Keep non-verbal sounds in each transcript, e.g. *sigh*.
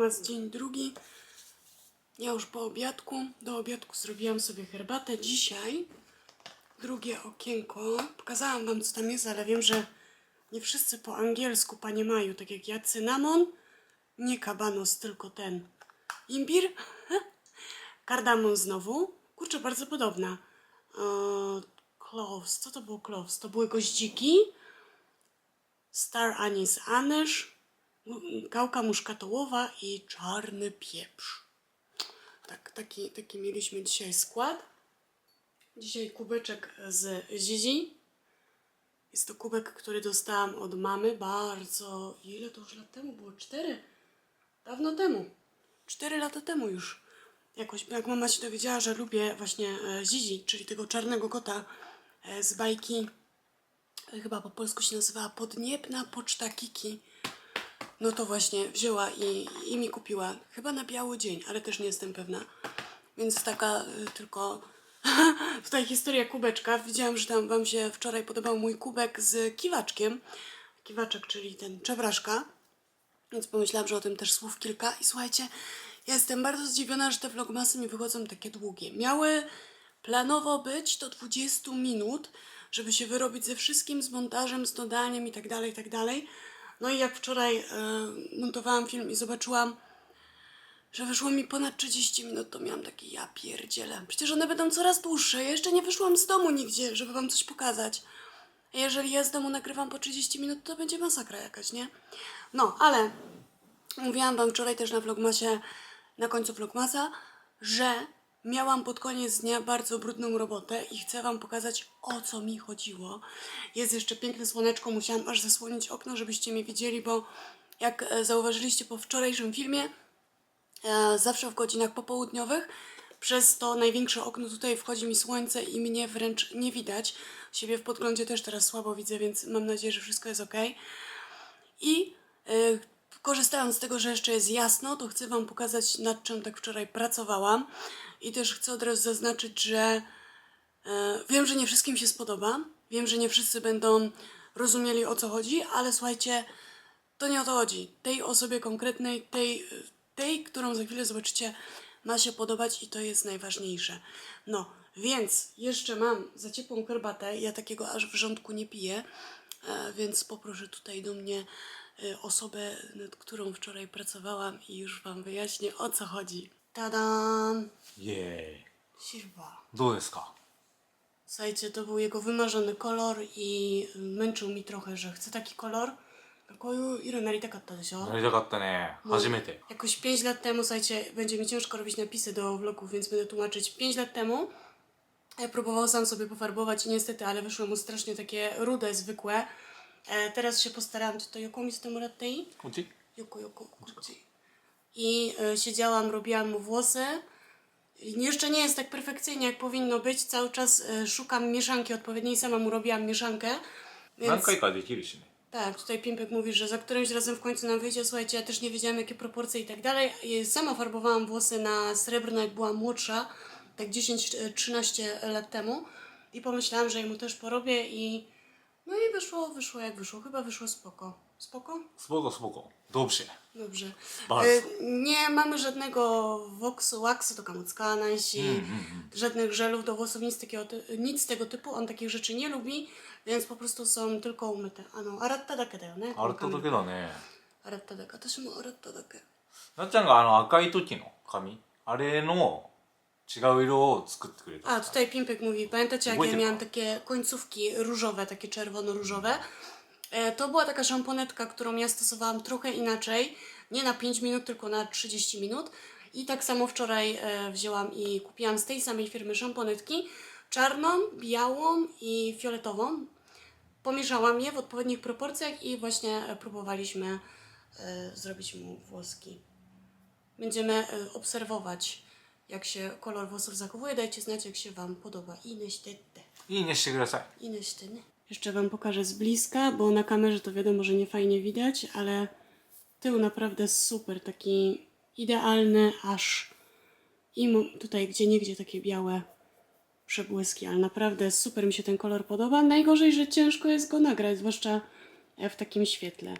vlogmas dzień drugi. Ja już po obiadku. Do obiadku zrobiłam sobie herbatę. Dzisiaj drugie okienko. Pokazałam wam co tam jest, ale wiem, że nie wszyscy po angielsku, panie Maju, tak jak ja. Cynamon, nie kabanos, tylko ten imbir. *laughs* Kardamon znowu. Kurczę, bardzo podobna. Eee, cloves. Co to było cloves? To były goździki. Star anise anyż. M- Gałka muszkatołowa i czarny pieprz. Tak, taki, taki mieliśmy dzisiaj skład. Dzisiaj kubeczek z Zizi. Jest to kubek, który dostałam od mamy bardzo... Ile to już lat temu było? Cztery? Dawno temu. Cztery lata temu już. Jakoś, jak mama się dowiedziała, że lubię właśnie e, Zizi, czyli tego czarnego kota e, z bajki, e, chyba po polsku się nazywała Podniebna Poczta Kiki. No to właśnie wzięła i, i mi kupiła. Chyba na biały dzień, ale też nie jestem pewna. Więc taka y, tylko *laughs* tutaj historia kubeczka. Widziałam, że tam wam się wczoraj podobał mój kubek z kiwaczkiem. Kiwaczek, czyli ten czebraszka. Więc pomyślałam, że o tym też słów kilka. I słuchajcie, ja jestem bardzo zdziwiona, że te vlogmasy mi wychodzą takie długie. Miały planowo być do 20 minut, żeby się wyrobić ze wszystkim, z montażem, z dodaniem i tak No i jak wczoraj e, montowałam film i zobaczyłam, że wyszło mi ponad 30 minut, to miałam takie ja pierdzielę. Przecież one będą coraz dłuższe. Ja jeszcze nie wyszłam z domu nigdzie, żeby wam coś pokazać. Jeżeli ja z domu nagrywam po 30 minut, to będzie masakra jakaś, nie? No, ale mówiłam wam wczoraj też na vlogmasie, na końcu vlogmasa, że miałam pod koniec dnia bardzo brudną robotę i chcę wam pokazać o co mi chodziło. Jest jeszcze piękne słoneczko, musiałam aż zasłonić okno, żebyście mnie widzieli, bo jak e, zauważyliście po wczorajszym filmie, e, zawsze w godzinach popołudniowych. Przez to największe okno tutaj wchodzi mi słońce i mnie wręcz nie widać. Siebie w podglądzie też teraz słabo widzę, więc mam nadzieję, że wszystko jest ok. I y, korzystając z tego, że jeszcze jest jasno, to chcę Wam pokazać, nad czym tak wczoraj pracowałam. I też chcę od razu zaznaczyć, że e, wiem, że nie wszystkim się spodoba. Wiem, że nie wszyscy będą rozumieli o co chodzi, ale słuchajcie, to nie o to chodzi. Tej osobie konkretnej, tej, tej, którą za chwilę zobaczycie, ma się podobać i to jest najważniejsze. No, więc jeszcze mam za ciepłą herbatę. Ja takiego aż w rządku nie piję, e, więc poproszę tutaj do mnie e, osobę, nad którą wczoraj pracowałam i już Wam wyjaśnię o co chodzi. Tadam! イエ Sirwa. ーイどうですか Słuchajcie, to był jego wymarzony kolor i męczył mi trochę, że chcę taki kolor. こういう色になりたかったでしょなりたかったね初めて Jakoś 5 lat temu, słuchajcie, będzie mi ciężko robić napisy do vlogów, więc będę tłumaczyć. 5 lat temu e, próbował sam sobie pofarbować i niestety, ale wyszły mu strasznie takie rude, zwykłe. E, teraz się postarałam, to jaką jest to Muratei? こっち Joko, joko, kuci. i e, siedziałam, robiłam mu włosy. Jeszcze nie jest tak perfekcyjnie, jak powinno być. Cały czas e, szukam mieszanki odpowiedniej. Sama mu robiłam mieszankę. Więc... Tak, tutaj Pimpek mówi, że za którymś razem w końcu nam wyjdzie, słuchajcie, ja też nie wiedziałam jakie proporcje i tak dalej. Sama farbowałam włosy na srebrne, jak była młodsza, tak 10-13 e, lat temu i pomyślałam, że jemu też porobię i no i wyszło, wyszło jak wyszło, chyba wyszło spoko. Spoko? スポコスポコどうして Dobrze. Bardzo. E, nie mamy żadnego woksu, waksu do kamuckana, jeśli żadnych żelów do włosów, nic, takiego, ty- nic tego typu. On takich rzeczy nie lubi, więc po prostu są tylko umyte. Ano, aratta dake da yo ne. 洗っただけだね Aratta dake. 私も洗っただけ。なっちゃんがあの赤い時の髪あれの違う色を作ってくれた A, tutaj Pimpek mówi, pamiętacie jak ja Wojtek. miałam takie końcówki różowe, takie czerwono-różowe? E, E, to była taka szamponetka, którą ja stosowałam trochę inaczej, nie na 5 minut, tylko na 30 minut. I tak samo wczoraj e, wzięłam i kupiłam z tej samej firmy szamponetki czarną, białą i fioletową. Pomieszałam je w odpowiednich proporcjach i właśnie e, próbowaliśmy zrobić mu włoski. Będziemy obserwować, jak się kolor włosów zachowuje. Dajcie znać, jak się Wam podoba. I neştette. İyi neşte kurasay. I. Jeszcze Wam pokażę z bliska, bo na kamerze to wiadomo, że nie fajnie widać, ale tył naprawdę super, taki idealny, aż i tutaj gdzie niegdzie takie białe przebłyski, ale naprawdę super mi się ten kolor podoba. Najgorzej, że ciężko jest go nagrać, zwłaszcza e, w takim świetle.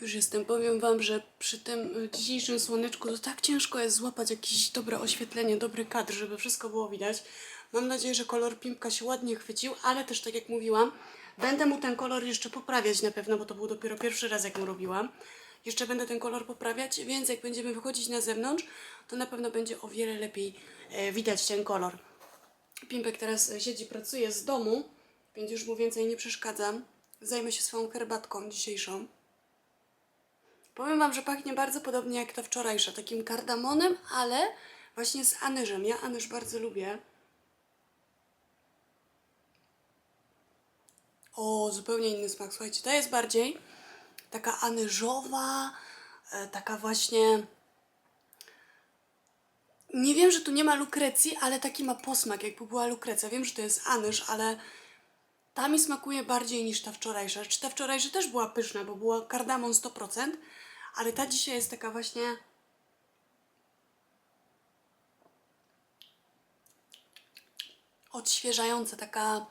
Już jestem. Powiem Wam, że przy tym y, dzisiejszym słoneczku to tak ciężko jest złapać jakieś dobre oświetlenie, dobry kadr, żeby wszystko było widać. Mam nadzieję, że kolor pimpka się ładnie chwycił, ale też tak jak mówiłam, będę mu ten kolor jeszcze poprawiać na pewno, bo to był dopiero pierwszy raz, jak mu robiłam. Jeszcze będę ten kolor poprawiać, więc jak będziemy wychodzić na zewnątrz, to na pewno będzie o wiele lepiej e, widać ten kolor. Pimpek teraz siedzi, pracuje z domu, więc już mu więcej nie przeszkadzam. Zajmę się swoją herbatką dzisiejszą. Powiem Wam, że pachnie bardzo podobnie jak ta wczorajsza, takim kardamonem, ale właśnie z anyżem. Ja anyż bardzo lubię. O, zupełnie inny smak. Słuchajcie, to jest bardziej taka anyżowa, e, taka właśnie... Nie wiem, że tu nie ma lukrecji, ale taki ma posmak, jakby była lukrecja. Wiem, że to jest anyż, ale ta mi smakuje bardziej niż ta wczorajsza. Czy ta wczorajsza też była pyszna, bo była kardamon 100%, ale ta dzisiaj jest taka właśnie... Odświeżająca, taka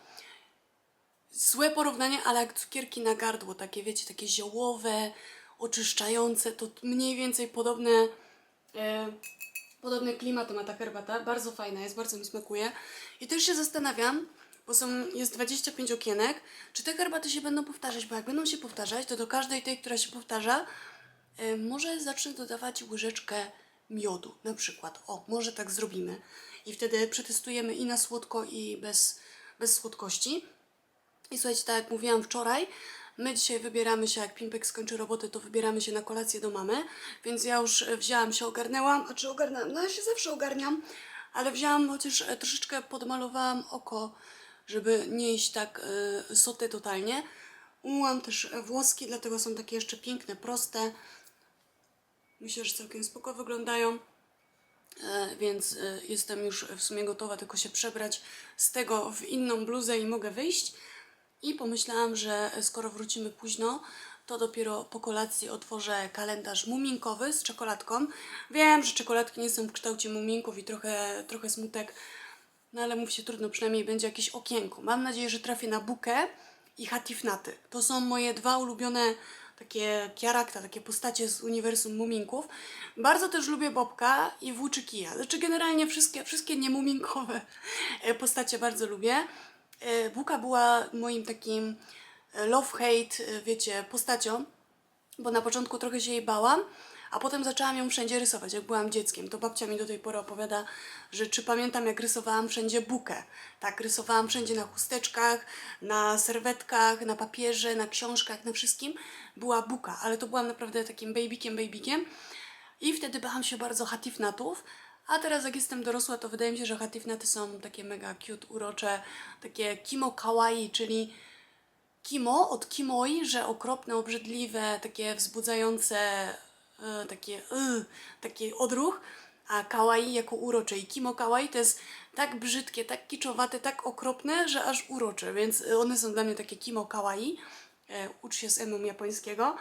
złe porównanie, ale jak cukierki na gardło, takie wiecie, takie ziołowe, oczyszczające, to mniej więcej podobne, e, podobny klimat ma ta herbata, bardzo fajna jest, bardzo mi smakuje. I też się zastanawiam, bo są, jest 25 okienek, czy te herbaty się będą powtarzać, bo jak będą się powtarzać, to do każdej tej, która się powtarza, e, może zacznę dodawać łyżeczkę miodu, na przykład. O, może tak zrobimy. I wtedy przetestujemy i na słodko, i bez, bez słodkości. I słuchajcie, tak jak mówiłam wczoraj, my dzisiaj wybieramy się, jak Pimpek skończy robotę, to wybieramy się na kolację do mamy, więc ja już e, wzięłam się, ogarnęłam, a czy ogarnęłam? No ja się zawsze ogarniam, ale wzięłam, chociaż e, troszeczkę podmalowałam oko, żeby nie iść tak y, soty totalnie. Umyłam też włoski, dlatego są takie jeszcze piękne, proste. Myślę, że całkiem spoko wyglądają. Więc jestem już w sumie gotowa tylko się przebrać z tego w inną bluzę i mogę wyjść. I pomyślałam, że skoro wrócimy późno, to dopiero po kolacji otworzę kalendarz muminkowy z czekoladką. Wiem, że czekoladki nie są w kształcie muminków i trochę, trochę smutek, no ale mów się trudno, przynajmniej będzie jakieś okienko. Mam nadzieję, że trafię na Bukę i Hatifnaty. To są moje dwa ulubione takie kiarakta, takie postacie z uniwersum muminków. Bardzo też lubię Bobka i Włóczykija. Znaczy generalnie wszystkie, wszystkie niemuminkowe *laughs* postacie bardzo lubię. E, Buka była moim takim e, love-hate, e, wiecie, postacią, bo na początku trochę się jej bałam, a potem zaczęłam ją wszędzie rysować, jak byłam dzieckiem. To babcia mi do tej pory opowiada, że czy pamiętam, jak rysowałam wszędzie bukę. Tak, rysowałam wszędzie na chusteczkach, na serwetkach, na papierze, na książkach, na wszystkim. Była buka, ale to byłam naprawdę takim babykiem, babykiem. I wtedy bałam się bardzo hatifnatów, a teraz jak jestem dorosła, to wydaje mi się, że hatifnaty są takie mega cute, urocze, takie kimo kawaii, czyli kimo od kimoi, że okropne, obrzydliwe, takie wzbudzające, e, takie, y, taki odruch, a kawaii jako urocze. I kimo kawaii to jest tak brzydkie, tak kiczowate, tak okropne, że aż urocze, więc one są dla mnie takie kimo kawaii. E, ucz się z emum japońskiego.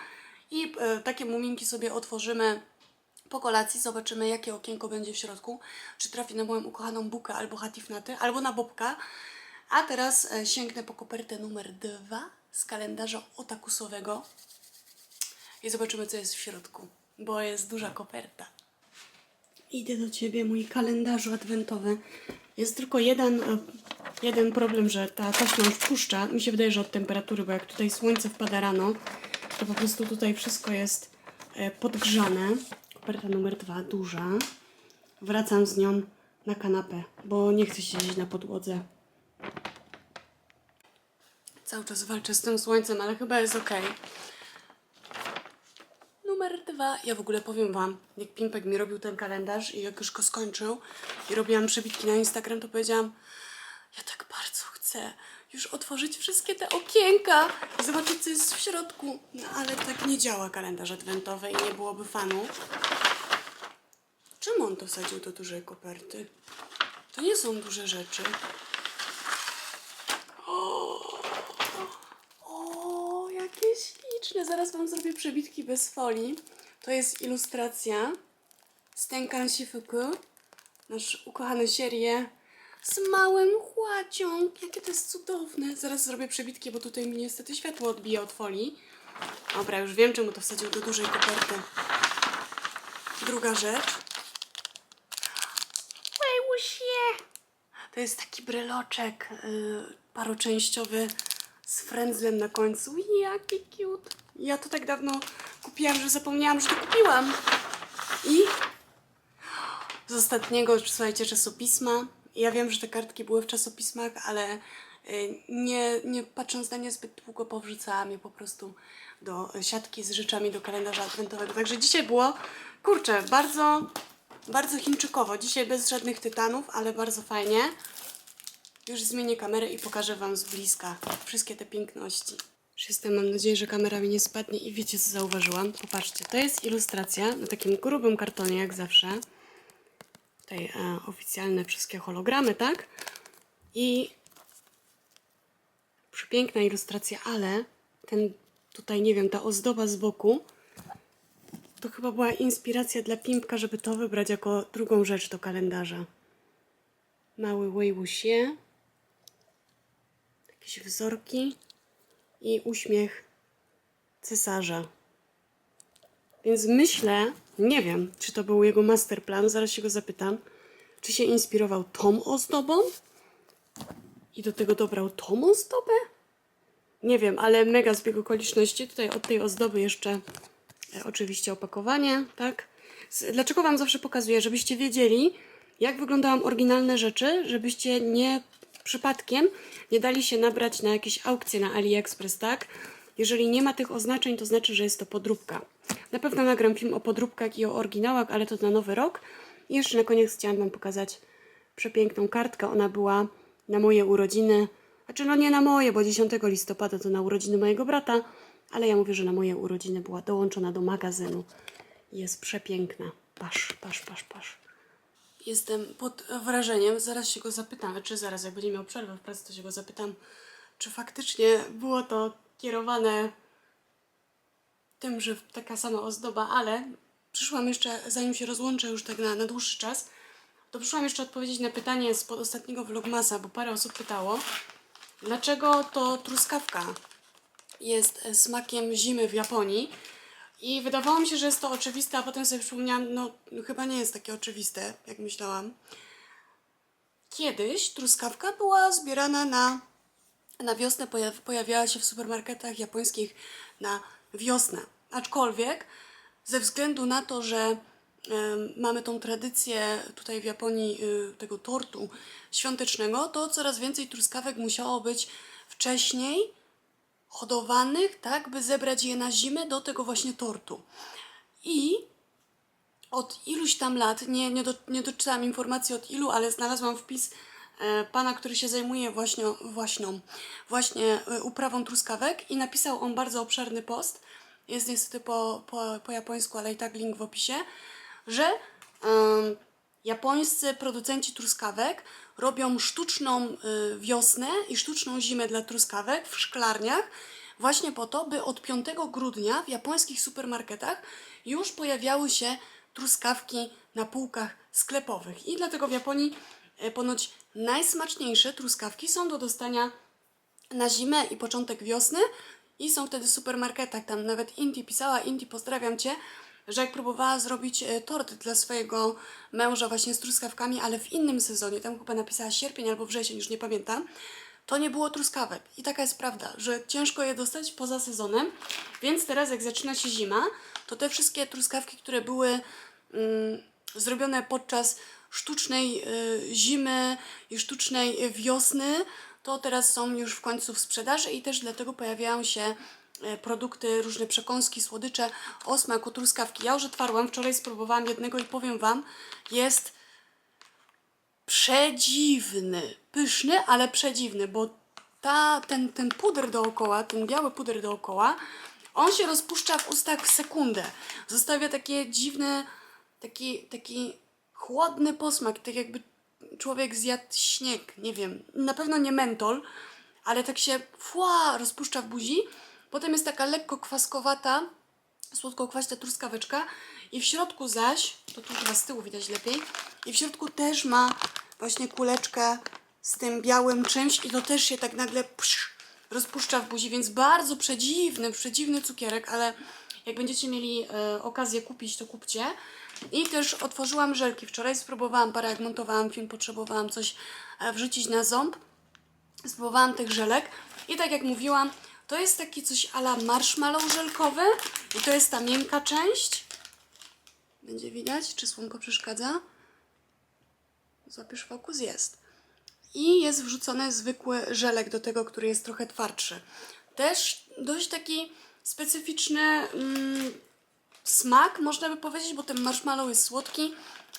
I e, takie muminki sobie otworzymy po kolacji, zobaczymy jakie okienko będzie w środku. Czy trafi na moją ukochaną bukę albo hatifnaty, albo na bobka. A teraz e, sięgnę po kopertę numer dwa z kalendarza otakusowego i zobaczymy, co jest w środku, bo jest duża koperta. Idę do ciebie, mój kalendarzu adwentowy. Jest tylko jeden, e, jeden problem, że ta taśma już puszcza. Mi się wydaje, że od temperatury, bo jak tutaj słońce wpada rano, to po prostu tutaj wszystko jest e, podgrzane. Koperta numer dwa, duża. Wracam z nią na kanapę, bo nie chcę siedzieć na podłodze. Cały czas walczę z tym słońcem, ale chyba jest ok. Numer dwa. Ja w ogóle powiem Wam, jak Pimpek mi robił ten kalendarz i jak już go skończył i robiłam przebitki na Instagram, to powiedziałam, ja tak bardzo chcę już otworzyć wszystkie te okienka i zobaczyć, co jest w środku. No ale tak nie działa kalendarz adwentowy i nie byłoby fanu. Czemu on to sadził do dużej koperty? To nie są duże rzeczy. O, jakie śliczne. Zaraz Wam zrobię przebitki bez folii. To jest ilustracja z Tenkan Shifuku. Nasz ukochany serię z małym chłacią. Jakie to jest cudowne. Zaraz zrobię przebitki, bo tutaj mi niestety światło odbija od folii. Dobra, już wiem, czemu to wsadził do dużej koperty. Druga rzecz. Łejusie! To jest taki bryloczek yy, paroczęściowy z frędzlem na końcu. Jaki cute! Ja to tak dawno kupiłam, że zapomniałam, że to kupiłam. I z ostatniego, słuchajcie, czasopisma. Ja wiem, że te kartki były w czasopismach, ale y, nie, nie patrząc na nie zbyt długo powrzucałam je po prostu do siatki z rzeczami do kalendarza adwentowego. Także dzisiaj było, kurczę, bardzo, bardzo chińczykowo. Dzisiaj bez żadnych tytanów, ale bardzo fajnie. Już zmienię kamerę i pokażę Wam z bliska wszystkie te piękności. Już jestem, mam nadzieję, że kamera mi nie spadnie i wiecie co zauważyłam? Popatrzcie, to jest ilustracja na takim grubym kartonie jak zawsze. Tutaj e, oficjalne wszystkie hologramy, tak? I przepiękna ilustracja, ale ten tutaj, nie wiem, ta ozdoba z boku to chyba była inspiracja dla Pimpka, żeby to wybrać jako drugą rzecz do kalendarza. Mały Wei jakieś wzorki i uśmiech cesarza. Więc myślę, nie wiem, czy to był jego masterplan, zaraz się go zapytam, czy się inspirował tą ozdobą i do tego dobrał tą ozdobę? Nie wiem, ale mega zbieg okoliczności. Tutaj od tej ozdoby jeszcze e, oczywiście opakowanie, tak? Z- Dlaczego Wam zawsze pokazuję? Żebyście wiedzieli, jak wyglądają oryginalne rzeczy, żebyście nie przypadkiem nie dali się nabrać na jakieś aukcje na AliExpress, tak? Jeżeli nie ma tych oznaczeń, to znaczy, że jest to podróbka. Na pewno nagram film o podróbkach i o oryginałach, ale to na nowy rok. I jeszcze na koniec chciałam Wam pokazać przepiękną kartkę. Ona była na moje urodziny. Znaczy, no nie na moje, bo 10 listopada to na urodziny mojego brata, ale ja mówię, że na moje urodziny była dołączona do magazynu. Jest przepiękna. Pasz, pasz, pasz, pasz. Jestem pod wrażeniem, zaraz się go zapytam, czy zaraz, jak będzie miał przerwę w pracy, to się go zapytam, czy faktycznie było to kierowane tym, że taka sama ozdoba, ale przyszłam jeszcze, zanim się rozłączę już tak na, na dłuższy czas, to przyszłam jeszcze odpowiedzieć na pytanie z ostatniego vlogmasa, bo parę osób pytało, dlaczego to truskawka jest smakiem zimy w Japonii. I wydawało mi się, że jest to oczywiste, a potem sobie przypomniałam, no chyba nie jest takie oczywiste, jak myślałam. Kiedyś truskawka była zbierana na, na wiosnę, pojaw, pojawiała się w supermarketach japońskich na wiosnę. Aczkolwiek ze względu na to, że mamy tą tradycję tutaj w Japonii y, tego tortu świątecznego, to coraz więcej truskawek musiało być wcześniej hodowanych, tak, by zebrać je na zimę do tego właśnie tortu. I od iluś tam lat, nie, nie, do, nie doczytałam informacji od ilu, ale znalazłam wpis pana, który się zajmuje właśnie, właśnie, właśnie e, uprawą truskawek i napisał on bardzo obszerny post, jest niestety po, po, po japońsku, ale i tak link w opisie, że em, japońscy producenci truskawek robią sztuczną y, wiosnę i sztuczną zimę dla truskawek w szklarniach właśnie po to, by od 5 grudnia w japońskich supermarketach już pojawiały się truskawki na półkach sklepowych. I dlatego w Japonii e, ponoć najsmaczniejsze truskawki są do dostania na zimę i początek wiosny i są wtedy w supermarketach. Tam nawet Inti pisała, Inti pozdrawiam Cię, że jak próbowała zrobić e, tort dla swojego męża właśnie z truskawkami, ale w innym sezonie, tam chyba napisała sierpień albo wrzesień, już nie pamiętam, to nie było truskawek. I taka jest prawda, że ciężko je dostać poza sezonem, więc teraz jak zaczyna się zima, to te wszystkie truskawki, które były mm, zrobione podczas sztucznej y, zimy i sztucznej wiosny, to teraz są już w końcu w sprzedaży i też dlatego pojawiają się e, produkty, różne przekąski, słodycze o smaku truskawki. Ja już otwarłam, wczoraj spróbowałam jednego i powiem Wam, jest przedziwny, pyszny, ale przedziwny, bo ta, ten, ten puder dookoła, ten biały puder dookoła, on się rozpuszcza w ustach w sekundę. Zostawia takie dziwne, taki, taki chłodny posmak, tak jakby człowiek zjadł śnieg, nie wiem, na pewno nie mentol, ale tak się fła rozpuszcza w buzi. Potem jest taka lekko kwaskowata, słodko-kwaśna truskaweczka i w środku zaś, to tu chyba z tyłu widać lepiej, i w środku też ma właśnie kuleczkę z tym białym czymś i to też się tak nagle psz, rozpuszcza w buzi, więc bardzo przedziwny, przedziwny cukierek, ale jak będziecie mieli e, okazję kupić, to kupcie. I też otworzyłam żelki. Wczoraj spróbowałam parę, jak montowałam film, potrzebowałam coś e, wrzucić na ząb. Spróbowałam tych żelek i tak jak mówiłam, to jest taki coś ala marshmallow żelkowy i to jest ta miękka część. Będzie widać, czy słonko przeszkadza? Złapiesz fokus? Jest. I jest wrzucony zwykły żelek do tego, który jest trochę twardszy. Też dość taki specyficzny mm, smak, można by powiedzieć, bo ten marshmallow jest słodki,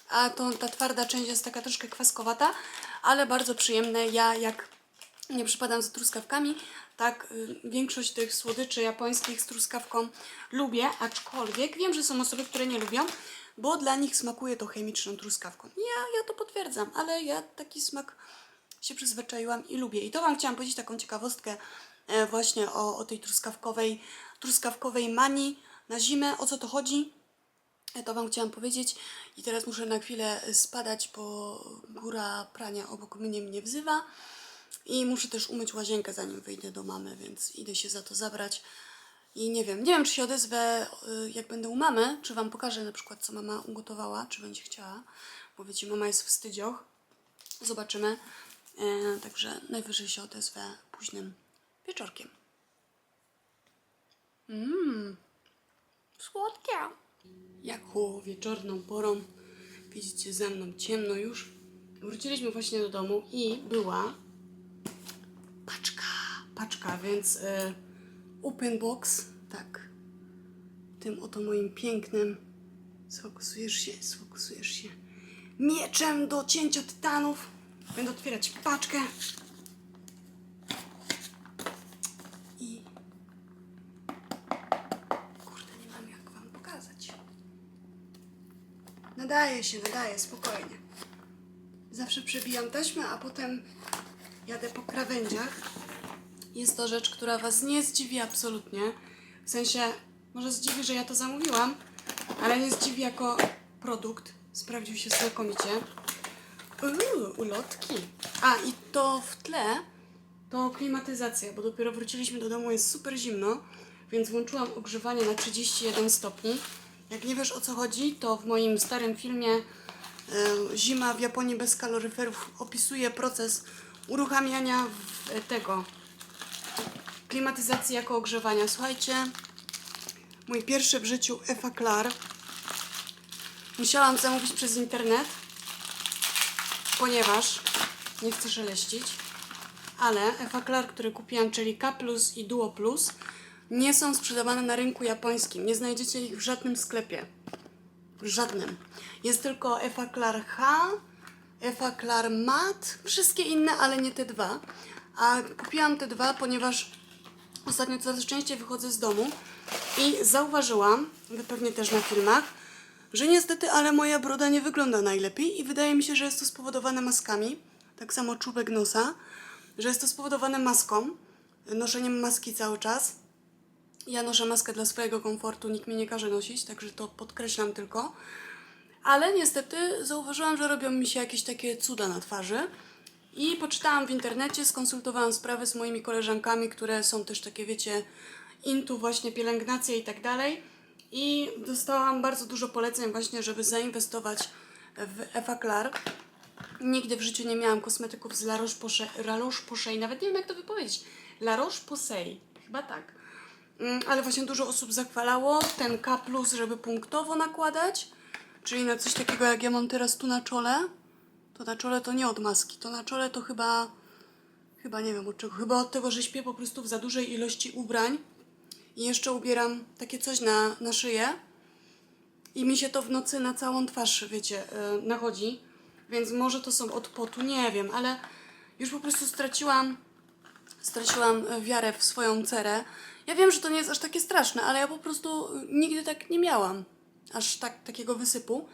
a to, ta twarda część jest taka troszkę kwaskowata, ale bardzo przyjemne. Ja jak nie przypadam za truskawkami, tak y, większość tych słodyczy japońskich z truskawką lubię, aczkolwiek wiem, że są osoby, które nie lubią, bo dla nich smakuje to chemiczną truskawką. Ja, ja to potwierdzam, ale ja taki smak się przyzwyczaiłam i lubię. I to Wam chciałam powiedzieć taką ciekawostkę e, właśnie o, o tej truskawkowej, truskawkowej manii na zimę. O co to chodzi? E, To Wam chciałam powiedzieć. I teraz muszę na chwilę spadać, bo góra prania obok mnie mnie wzywa. I muszę też umyć łazienkę, zanim wyjdę do mamy, więc idę się za to zabrać. I nie wiem, nie wiem, czy się odezwę, y, jak będę u mamy, czy Wam pokażę na przykład, co mama ugotowała, czy będzie chciała. Bo wiecie, mama jest w stydzioch. Zobaczymy. E, także najwyżej się odezwę późnym wieczorkiem. Mmm, słodkie. Jaką wieczorną porą, widzicie, za mną ciemno już. Wróciliśmy właśnie do domu i była paczka, paczka, więc e, open box, tak. Tym oto moim pięknym, sfokusujesz się, sfokusujesz się, mieczem do cięcia tytanów. Będę otwierać paczkę. I kurde, nie mam jak wam pokazać. Nadaje się, nadaje, spokojnie. Zawsze przebijam taśmę, a potem jadę po krawędziach. Jest to rzecz, która Was nie zdziwi absolutnie. W sensie, może zdziwi, że ja to zamówiłam, ale nie zdziwi jako produkt. Sprawdził się znakomicie. Uuu, ulotki. A, i to w tle to klimatyzacja, bo dopiero wróciliśmy do domu, jest super zimno, więc włączyłam ogrzewanie na 31 stopni. Jak nie wiesz o co chodzi, to w moim starym filmie e, Zima w Japonii bez kaloryferów opisuję proces uruchamiania tego klimatyzacji jako ogrzewania. Słuchajcie, mój pierwszy w życiu Efa Klar musiałam zamówić przez internet, ponieważ nie chcę szeleścić, ale Efa Klar, które kupiłam, czyli K Plus i Duo Plus, nie są sprzedawane na rynku japońskim. Nie znajdziecie ich w żadnym sklepie. W żadnym. Jest tylko Efa Klar H, Efa Klar Mat, wszystkie inne, ale nie te dwa. A kupiłam te dwa, ponieważ ostatnio coraz częściej wychodzę z domu i zauważyłam, wy pewnie też na filmach, że niestety, ale moja broda nie wygląda najlepiej i wydaje mi się, że jest to spowodowane maskami. Tak samo czubek nosa, że jest to spowodowane maską, noszeniem maski cały czas. Ja noszę maskę dla swojego komfortu, nikt mnie nie każe nosić, także to podkreślam tylko. Ale niestety zauważyłam, że robią mi się jakieś takie cuda na twarzy. I poczytałam w internecie, skonsultowałam sprawę z moimi koleżankami, które są też takie, wiecie, intu właśnie pielęgnacja i tak dalej. I dostałam bardzo dużo poleceń właśnie, żeby zainwestować w Eva Klar. Nigdy w życiu nie miałam kosmetyków z La Roche-Posay, La Roche-Posay, nawet nie wiem jak to wypowiedzieć. La Roche-Posay, chyba tak. Mm, Ale właśnie dużo osób zachwalało ten K+, żeby punktowo nakładać, czyli na coś takiego jak ja mam teraz tu na czole. To na czole to nie od maski, to na czole to chyba, chyba nie wiem od czego, chyba od tego, że śpię po prostu w za dużej ilości ubrań i jeszcze ubieram takie coś na, na szyję i mi się to w nocy na całą twarz, wiecie, yy, nachodzi, więc może to są od potu, nie wiem, ale już po prostu straciłam straciłam wiarę w swoją cerę. Ja wiem, że to nie jest aż takie straszne, ale ja po prostu y, nigdy tak nie miałam. Aż tak, takiego wysypu.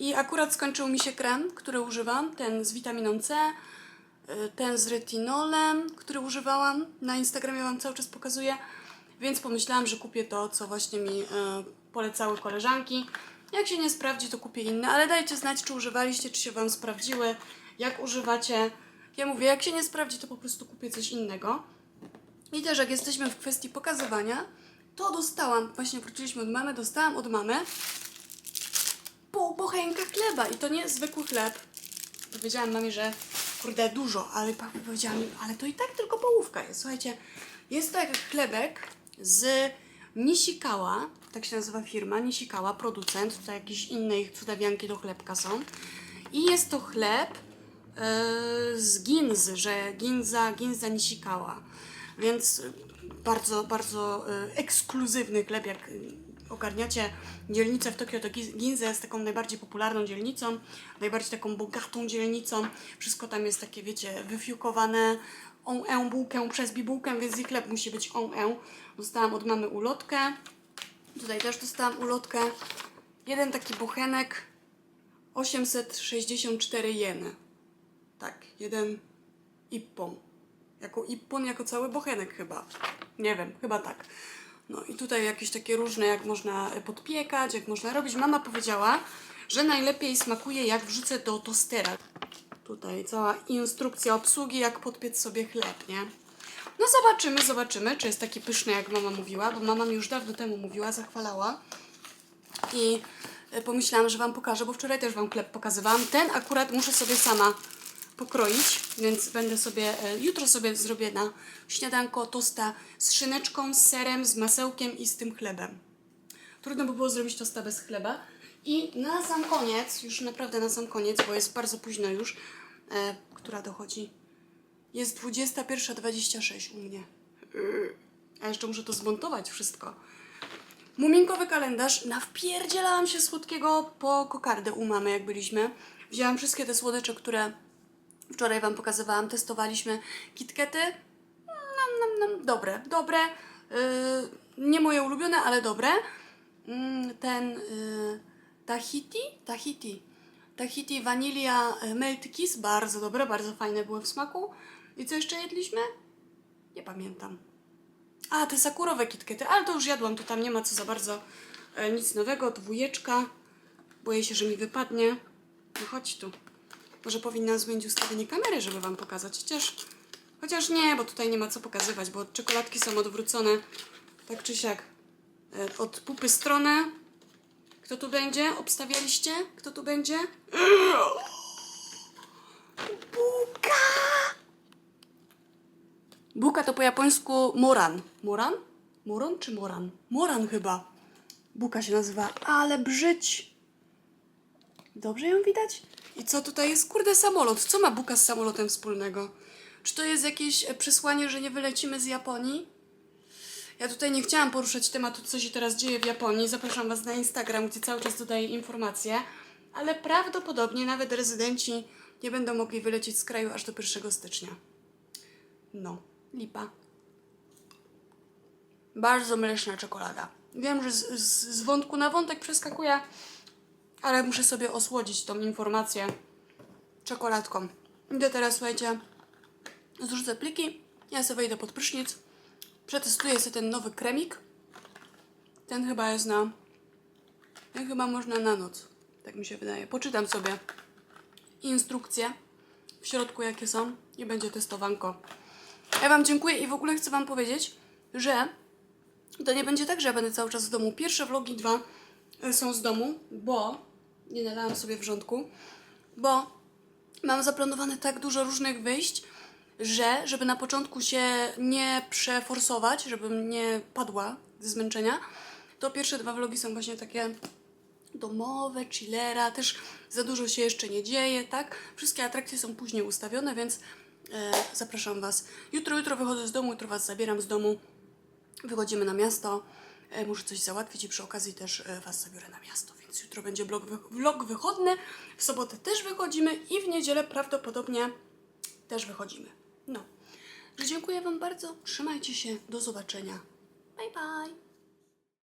I akurat skończył mi się krem, który używam, ten z witaminą C, y, ten z retinolem, który używałam. Na Instagramie wam cały czas pokazuję. Więc pomyślałam, że kupię to, co właśnie mi y, polecały koleżanki. Jak się nie sprawdzi, to kupię inne, ale dajcie znać, czy używaliście, czy się wam sprawdziły, jak używacie. Ja mówię, jak się nie sprawdzi, to po prostu kupię coś innego. I też jak jesteśmy w kwestii pokazywania, to dostałam, właśnie wróciliśmy od mamy, dostałam od mamy pół bochenka chleba i to nie zwykły chleb. Powiedziałam mamie, że kurde dużo, ale powiedziała mi, ale to i tak tylko połówka jest. Słuchajcie, jest to jak chlebek z Nishikawa, tak się nazywa firma, Nishikawa, producent, tutaj jakieś inne ich cudawianki do chlebka są. I jest to chleb e, z Ginzy, że Ginza, Ginza Nishikawa. Więc bardzo, bardzo e, ekskluzywny chleb, jak ogarniacie dzielnicę w Tokio, to Ginza jest taką najbardziej popularną dzielnicą, najbardziej taką bogatą dzielnicą. Wszystko tam jest takie, wiecie, wyfiukowane on e bułkę przez bibułkę, więc i chleb musi być on e. Dostałam od mamy ulotkę. Tutaj też dostałam ulotkę. Jeden taki bochenek 864 jeny. Tak, jeden ippon. Jako ippon, jako cały bochenek chyba. Nie wiem, chyba tak. No i tutaj jakieś takie różne, jak można podpiekać, jak można robić. Mama powiedziała, że najlepiej smakuje jak wrzucę do tostera. Tutaj cała instrukcja obsługi, jak podpiec sobie chleb, nie? No zobaczymy, zobaczymy, czy jest taki pyszny, jak mama mówiła, bo mama mi już dawno temu mówiła, zachwalała. I e, pomyślałam, że Wam pokażę, bo wczoraj też Wam chleb pokazywałam. Ten akurat muszę sobie sama pokroić, więc będę sobie, e, jutro sobie zrobię na śniadanko tosta z szyneczką, z serem, z masełkiem i z tym chlebem. Trudno by było zrobić tosta bez chleba. I na sam koniec, już naprawdę na sam koniec, bo jest bardzo późno już, e, która dochodzi. Jest 21.26 u mnie. A jeszcze muszę to zmontować wszystko. Muminkowy kalendarz. Nawpierdzielałam się słodkiego po kokardę u mamy, jak byliśmy. Wzięłam wszystkie te słodycze, które wczoraj Wam pokazywałam. Testowaliśmy kitkety. Nam, nam, nam. Dobre, dobre. Yy, nie moje ulubione, ale dobre. Mm, ten yy, Tahiti? Tahiti. Tahiti Vanilla Melt Kiss. Bardzo dobre, bardzo fajne były w smaku. I co jeszcze jedliśmy? Nie pamiętam. A, te sakurowe kitkety, ale to już jadłam, to tam nie ma co za bardzo e, nic nowego. Dwójeczka. Boję się, że mi wypadnie. No chodź tu. Może powinnam zmienić ustawienie kamery, żeby wam pokazać. Chociaż, chociaż nie, bo tutaj nie ma co pokazywać, bo czekoladki są odwrócone tak czy siak e, od pupy stronę. Kto tu będzie? Obstawialiście? Kto tu będzie? Buka! Buka to po japońsku moran. Moran? Moron czy moran? Moran chyba. Buka się nazywa, ale brzydź. Dobrze ją widać? I co tutaj jest? Kurde, samolot. Co ma buka z samolotem wspólnego? Czy to jest jakieś e, przesłanie, że nie wylecimy z Japonii? Ja tutaj nie chciałam poruszać tematu, co się teraz dzieje w Japonii. Zapraszam Was na Instagram, gdzie cały czas dodaję informacje. Ale prawdopodobnie nawet rezydenci nie będą mogli wylecieć z kraju aż do 1 stycznia. No, lipa. Bardzo mleczna czekolada. Wiem, że z, z, z wątku na wątek przeskakuję, ale muszę sobie osłodzić tą informację czekoladką. Idę teraz, słuchajcie, zrzucę pliki, ja sobie wejdę pod prysznic, przetestuję sobie ten nowy kremik. Ten chyba jest na... Ten chyba można na noc, tak mi się wydaje. Poczytam sobie instrukcje w środku jakie są i będzie testowanko. Ja Wam dziękuję i w ogóle chcę Wam powiedzieć, że to nie będzie tak, że ja będę cały czas w domu. Pierwsze vlogi dwa są z domu, bo nie nalałam sobie wrzątku, bo mam zaplanowane tak dużo różnych wyjść, że żeby na początku się nie przeforsować, żebym nie padła ze zmęczenia, to pierwsze dwa vlogi są właśnie takie domowe, chillera, też za dużo się jeszcze nie dzieje, tak? Wszystkie atrakcje są później ustawione, więc e, zapraszam Was. Jutro, jutro wychodzę z domu, jutro Was zabieram z domu, wychodzimy na miasto, e, muszę coś załatwić i przy okazji też e, Was zabiorę na miasto, więc jutro będzie vlog, vlog wychodny, w sobotę też wychodzimy i w niedzielę prawdopodobnie też wychodzimy. No, dziękuję Wam bardzo, trzymajcie się, do zobaczenia. Bye bye!